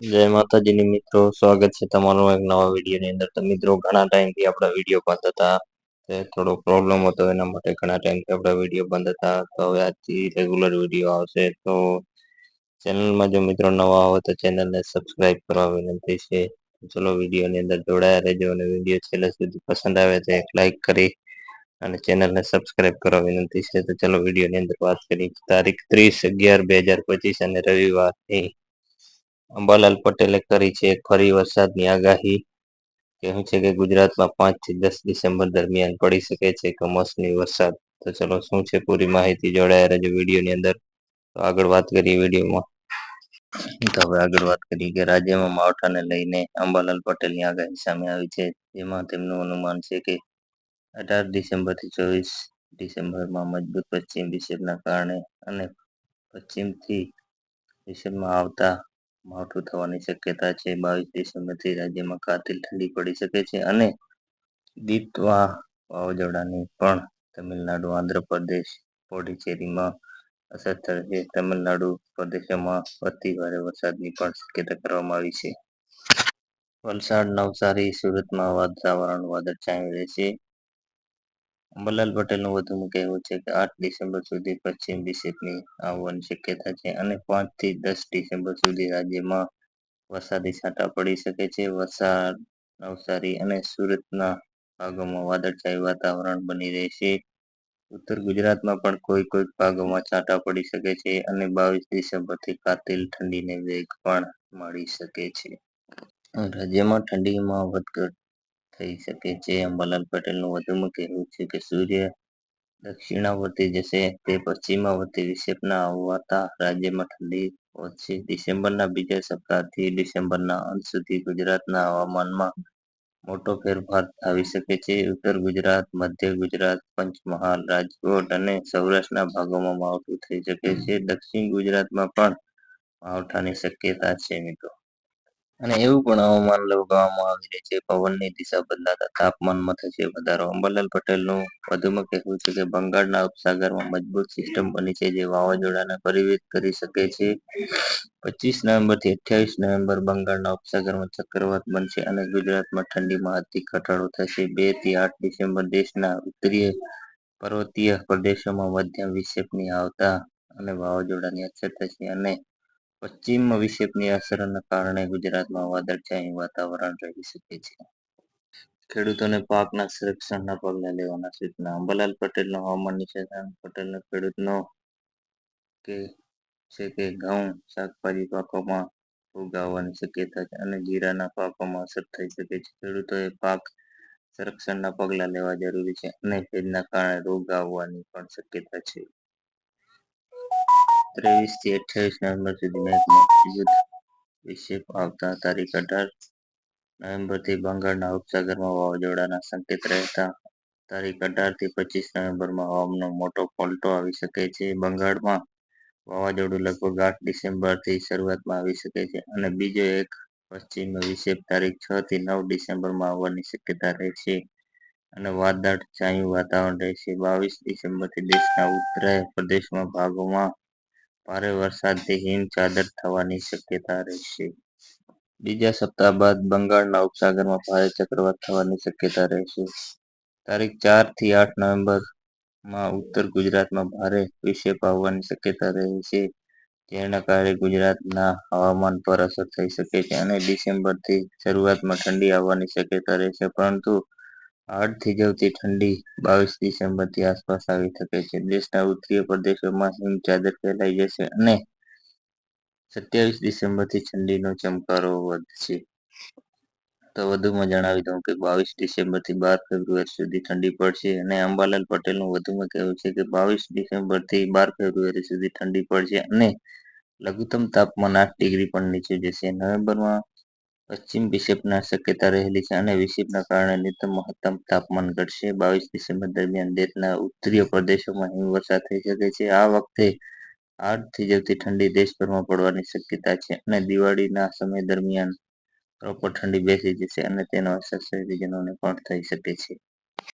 જય માતાજીની મિત્રો, સ્વાગત છે તમારું એક નવા વિડીયોની અંદર. તો મિત્રો, ઘણા ટાઈમથી આપણા વીડિયો બંધ હતા. થોડો પ્રોબ્લેમ હતો, એના માટે ઘણા ટાઈમથી આપણા વીડિયો બંધ હતા. તો હવે આજથી રેગ્યુલર વીડિયો આવશે. તો ચેનલમાં જો મિત્રો નવા હોય તો ચેનલને સબસ્ક્રાઇબ કરવા વિનંતી છે. ચલો વિડીયોની અંદર જોડાયા રહેજો અને વીડિયો છેલ્લે સુધી પસંદ આવે તો એક લાઇક કરી અને ચેનલને સબસ્ક્રાઇબ કરવા વિનંતી છે. તો ચલો વિડીયોની અંદર વાત કરી તારીખ ત્રીસ અગિયાર બે હજાર પચીસ અને રવિવારની અંબાલાલ પટેલે કરી છે ફરી વરસાદની આગાહી કહ્યું છે કે ગુજરાતમાં પાંચથી દસ ડિસેમ્બર દરમિયાન પડી શકે છે કમોસમી વરસાદ. તો ચલો, શું છે પૂરી માહિતી જોડાયા રહેજો વિડીયોની અંદર. તો આગળ વાત કરીએ વિડીયોમાં. તો હવે આગળ વાત કરીએ કે રાજ્યમાં માવઠાને લઈને અંબાલાલ પટેલની આગાહી સામે આવી છે. જેમાં તેમનું અનુમાન છે કે અઢાર ડિસેમ્બરથી ચોવીસ ડિસેમ્બરમાં મજબૂત પશ્ચિમ વિક્ષેપના કારણે અને પશ્ચિમથી વિક્ષેપમાં આવતા માવઠું થવાની શક્યતા છે. બાવીસ ડિસેમ્બરથી રાજ્યમાં કાતિલ ઠંડી પડી શકે છે અને દીતવા વાવાઝોડાની પણ તમિલનાડુ, આંધ્રપ્રદેશ, પોડિચેરીમાં અસર થશે. તમિલનાડુ પ્રદેશોમાં અતિ ભારે વરસાદની પણ શક્યતા કરવામાં આવી છે. વલસાડ, નવસારી, સુરતમાં વાતાવરણ વાદળછાયું રહેશે. અંબાલાલ પટેલનું વધુમાં કહેવું છે કે આઠ ડિસેમ્બર સુધી પશ્ચિમ વિક્ષેપની આવવાની શક્યતા છે અને પાંચથી દસ ડિસેમ્બર સુધી રાજ્યમાં વરસાદી છાંટા પડી શકે છે. વલસાડ નવસારી અને સુરતના ભાગોમાં વાદળછાયું વાતાવરણ બની રહેશે. ઉત્તર ગુજરાતમાં પણ કોઈ કોઈ ભાગોમાં છાંટા પડી શકે છે અને બાવીસ ડિસેમ્બરથી કાતિલ ઠંડીને વેગ પણ મળી શકે છે. રાજ્યમાં ઠંડીમાં વધઘટ થઈ શકે છે. અંબાલાલ પટેલનું વધુમાં કહેવું છે કે, સૂર્ય દક્ષિણાવર્તી જશે તે પશ્ચિમાવર્તી વિક્ષેપના આવતા રાજ્યમાં ઠંડી વધશે. ડિસેમ્બરના બીજા સપ્તાહથી ડિસેમ્બરના અંત સુધી ગુજરાતના હવામાનમાં મોટો ફેરફાર આવી શકે છે. ઉત્તર ગુજરાત, મધ્ય ગુજરાત, પંચમહાલ, રાજકોટ અને સૌરાષ્ટ્રના ભાગોમાં માવઠું થઈ શકે છે. દક્ષિણ ગુજરાતમાં પણ માવઠાની શક્યતા છે મિત્રો. અને એવું પણ હવામાન લગાવવામાં આવી રહ્યું છે. પવનની દિશા બદલાતા તાપમાનમાં થશે વધારો અંબાલાલ પટેલનું વધુમાં કહેવું છે કે બંગાળના ઉપસાગરમાં મજબૂત સિસ્ટમ બની છે જે વાવાઝોડાને પરિવિત કરી શકે છે. પચીસ નવેમ્બરથી અઠ્યાવીસ નવેમ્બર બંગાળના ઉપસાગરમાં ચક્રવાત બનશે અને ગુજરાતમાં ઠંડીમાં અતિ ઘટાડો થશે. બેથી આઠ ડિસેમ્બર દેશના ઉત્તરીય પર્વતીય પ્રદેશોમાં મધ્યમ વિક્ષેપની આવતા અને વાવાઝોડાની અસર થશે અને પશ્ચિમ અભિષેકની અસરના કારણે ગુજરાતમાં વાદળછાયું વાતાવરણ રહી શકે છે. ખેડૂતોને પાકના સંરક્ષણના પગલાં લેવાના સૂચના. અંબાલાલ પટેલનો હવામાન નિષ્ણાત પટેલનો ખેડૂતનો કે છે કે ઘઉં, શાકભાજી પાકોમાં ફૂગ આવવાની શક્યતા છે અને જીરાના પાકોમાં અસર થઈ શકે છે. ખેડૂતોએ પાક સંરક્ષણના પગલાં લેવા જરૂરી છે અને ભેજના કારણે રોગ આવવાની પણ શક્યતા છે. ત્રેવીસથી અઠ્યાવીસ નવેમ્બર સુધી યુદ્ધ વિક્ષેપ આવતા તારીખ અઢાર નવેમ્બરથી બંગાળના ઉપસાગરમાં વાવાઝોડાના સંકેત રહેતા તારીખ અઢારથી પચીસ નવેમ્બરમાં હવામાનનો મોટો પલટો આવી શકે છે. બંગાળમાં વાવાઝોડું લગભગ આઠ ડિસેમ્બરથી શરૂઆતમાં આવી શકે છે અને બીજો એક પશ્ચિમ વિક્ષેપ તારીખ છ થી નવ ડિસેમ્બરમાં આવવાની શક્યતા રહેશે અને વાદળ છાયું વાતાવરણ રહેશે બાવીસ ડિસેમ્બરથી દેશના ઉત્તરાય પ્રદેશમાં ભાગોમાં ભારે વરસાદથી હિમચાદર થવાની શક્યતા રહેશે બીજા સપ્તાહ બાદ બંગાળના ઉપસાગરમાં ભારે ચક્રવાત થવાની શક્યતા રહેશે તારીખ ચારથી આઠ નવેમ્બરમાં ઉત્તર ગુજરાતમાં ભારે વિક્ષેપ આવવાની શક્યતા રહે છે, જેના કારણે ગુજરાતના હવામાન પર અસર થઈ શકે છે અને ડિસેમ્બરથી શરૂઆતમાં ઠંડી આવવાની શક્યતા રહેશે પરંતુ હાડ જવતી ઠંડી બાવીસ ડિસેમ્બરથી આસપાસ આવી શકે છે. દેશના ઉત્તરીય પ્રદેશોમાં હિમચાદર ફેલાઈ જશે અને સત્યાવીસ ડિસેમ્બરથી ઠંડીનો ચમકારો વધશે. તો વધુમાં જણાવી દઉં કે બાવીસ ડિસેમ્બરથી બાર ફેબ્રુઆરી સુધી ઠંડી પડશે અને અંબાલાલ પટેલનું વધુમાં કહેવું છે કે બાવીસ ડિસેમ્બરથી બાર ફેબ્રુઆરી સુધી ઠંડી પડશે અને લઘુત્તમ તાપમાન આઠ ડિગ્રી પણ નીચે જશે. નવેમ્બરમાં પશ્ચિમ વિક્ષેપના શક્યતા રહેલી છે અને વિક્ષેપના કારણે ન્યૂનતમ મહત્તમ તાપમાન ઘટશે. બાવીસ ડિસેમ્બર દરમિયાન દેશના ઉત્તરીય પ્રદેશોમાં હિમવર્ષા થઈ શકે છે. આ વખતે આઠથી જતી ઠંડી દેશભરમાં પડવાની શક્યતા છે અને દિવાળીના સમય દરમિયાન પ્રોપર ઠંડી બેસી જશે અને તેનો અસર શહેરીજનોને પણ થઈ શકે છે.